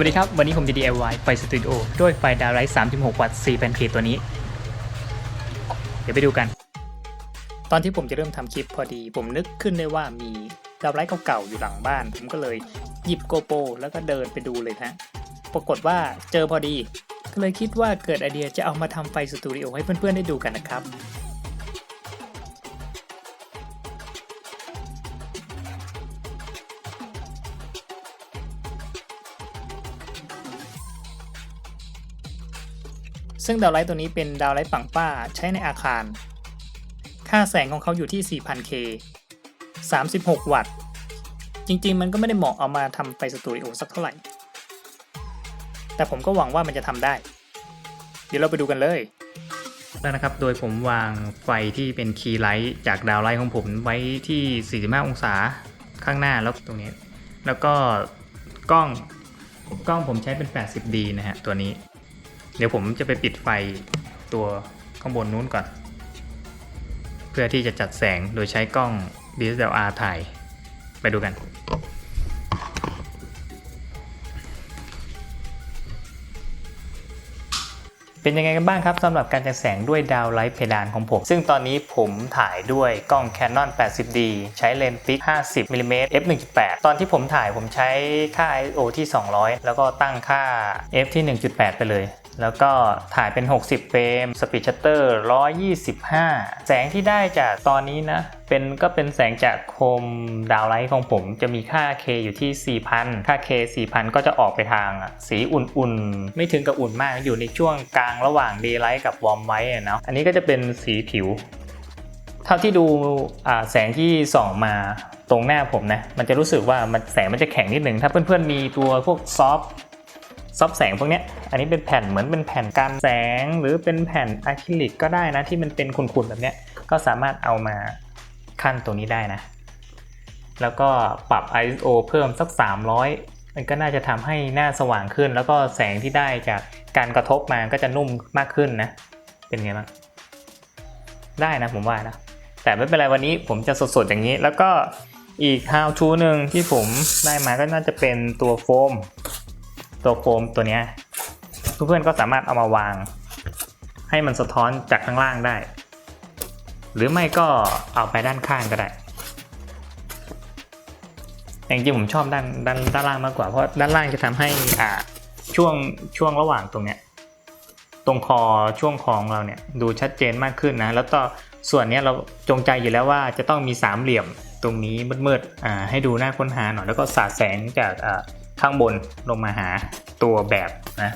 วัสดีครับ วันนี้ผมจะ DIY ไฟสตูดิโอด้วยไฟดาวไลท์36 วัตต์4,000 k ตัวนี้ เดี๋ยวไปดูกัน ตอนที่ผมจะเริ่มทำคลิปพอดี ผมนึกขึ้นได้ว่ามีดาวไลท์เก่าๆ อยู่หลังบ้าน ผมก็เลยหยิบโกโปรแล้วก็เดินไปดูเลยนะปรากฏว่าเจอพอดี ก็เลยคิดว่าเกิดไอเดียจะเอามาทำไฟสตูดิโอให้เพื่อนๆได้ดูกันนะครับ ซึ่งดาวไลท์ตัวนี้เป็นดาวไลท์ปังป้าใช้ในอาคาร ค่าแสงของเขาอยู่ที่ 4,000K 36 วัตต์ จริงๆ มันก็ไม่ได้เหมาะเอามาทำไฟสตูดิโอสักเท่าไหร่ แต่ผมก็หวังว่ามันจะทำได้ เดี๋ยวเราไปดูกันเลยแล้วนะครับ โดยผมวางไฟที่เป็นคีย์ไลท์จากดาวไลท์ของผมไว้ที่ 45 องศาข้างหน้าแล้วตรงนี้ แล้วก็กล้องกล้องผมใช้เป็น 80D นะฮะตัวนี้ เดี๋ยวผมจะไปปิดไฟตัวข้างบนนู้นก่อน เพื่อที่จะจัดแสงโดยใช้กล้อง DSLR ถ่ายไปดูกัน เป็นยังไงกันบ้างครับสำหรับการจัดแสงด้วยดาวไลท์เพดานของผม ซึ่งตอนนี้ผมถ่ายด้วยกล้อง Canon 80D ใช้เลนส์ฟิก 50มิลลิเมตร f 1.8 ตอนที่ผมถ่ายผมใช้ค่า ISO ที่ 200 แล้วก็ตั้งค่า f ที่ 1.8 ไปเลย แล้วก็ถ่ายเป็น 60 เฟรม สปีดชัตเตอร์ 125 แสงที่ได้จากตอนนี้นะ เป็นก็เป็นแสงจากโคมดาวไลท์ของผม จะมีค่า K อยู่ที่ 4,000 ค่า K 4,000 ก็จะออกไปทางสีอุ่นๆ ไม่ถึงกับอุ่นมาก อยู่ในช่วงกลางระหว่าง Daylight กับ Warm White เนาะ อันนี้ก็จะเป็นสีผิว เท่าที่ดูแสงที่ส่องมาตรงหน้าผมนะ มันจะรู้สึกว่ามันแสงมันจะแข็งนิดหนึ่ง ถ้าเพื่อนๆมีตัวพวกซอฟ ซอฟแสงพวกนี้อันนี้เป็นแผ่นเหมือนเป็นแผ่นกันแสงหรือเป็นแผ่นอะคริลิกก็ได้นะที่มันเป็นขุ่นๆแบบนี้ก็สามารถเอามาขั้นตัวนี้ได้นะ แล้วก็ปรับ ISO เพิ่มสัก 300 มันก็น่าจะทำให้หน้าสว่างขึ้น แล้วก็แสงที่ได้จากการกระทบมาก็จะนุ่มมากขึ้นนะ เป็นไงบ้างได้นะผมว่านะ แต่ไม่เป็นไรวันนี้ผมจะสดๆอย่างนี้ แล้วก็อีก how to หนึ่งที่ผมได้มาก็น่าจะเป็นตัวโฟม ตัวโฟมตัวเนี้ยเพื่อนๆก็สามารถเอามาวาง ให้มันสะท้อนจากข้างล่างได้ หรือไม่ก็เอาไปด้านข้างก็ได้แต่จริงๆผมชอบด้านด้านด้านล่างมากกว่าเพราะด้านล่างจะทำให้อ่าช่วงช่วงระหว่างตรงเนี้ยตรงคอช่วงคอของเราเนี่ยดูชัดเจนมากขึ้นนะแล้วก็ส่วนนี้เราจงใจอยู่แล้วว่าจะต้องมีสามเหลี่ยมตรงนี้มืดๆอ่าให้ดูน่าค้นหาหน่อยแล้วก็สาดแสงจากอ่า ข้างบนลงมาหาตัวแบบนะ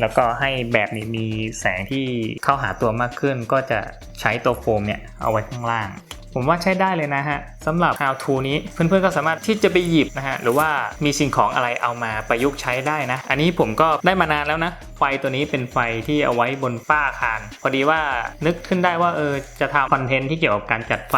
แล้วก็ให้แบบนี้มีแสงที่เข้าหาตัวมากขึ้น ก็จะใช้ตัวโฟมเนี่ยเอาไว้ข้างล่าง ผมว่าใช้ได้เลยนะฮะสำหรับ how to นี้เพื่อนๆก็สามารถที่จะไปหยิบนะฮะหรือว่ามีสิ่งของอะไรเอามาประยุกต์ใช้ได้นะ อันนี้ผมก็ได้มานานแล้วนะไฟตัวนี้เป็นไฟที่เอาไว้บนฝ้าอาคาร พอดีว่านึกขึ้นได้ว่าเออจะทำคอนเทนต์ที่เกี่ยวกับการจัดไฟ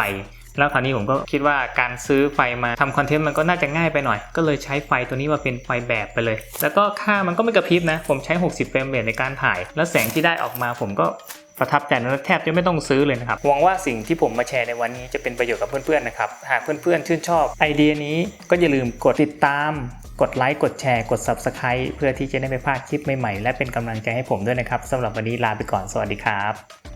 แล้วคราวนี้ผมก็คิดว่าการซื้อไฟมาทำคอนเทนต์มันก็น่าจะง่ายไปหน่อย ก็เลยใช้ไฟตัวนี้มาเป็นไฟแบบไปเลย แล้วก็ค่ามันก็ไม่กระพริบนะ ผมใช้ 60 เฟรมเรทในการถ่าย แล้วแสงที่ได้ออกมาผมก็ประทับใจนะแทบจะไม่ต้องซื้อเลยนะครับ หวังว่าสิ่งที่ผมมาแชร์ในวันนี้จะเป็นประโยชน์กับเพื่อนๆนะครับ หากเพื่อนๆชื่นชอบไอเดียนี้ก็อย่าลืมกดติดตาม กดไลค์ กดแชร์ กด Subscribe เพื่อที่จะได้ไม่พลาดคลิปใหม่ๆ และเป็นกำลังใจให้ผมด้วยนะครับสำหรับวันนี้ลาไปก่อน สวัสดีครับ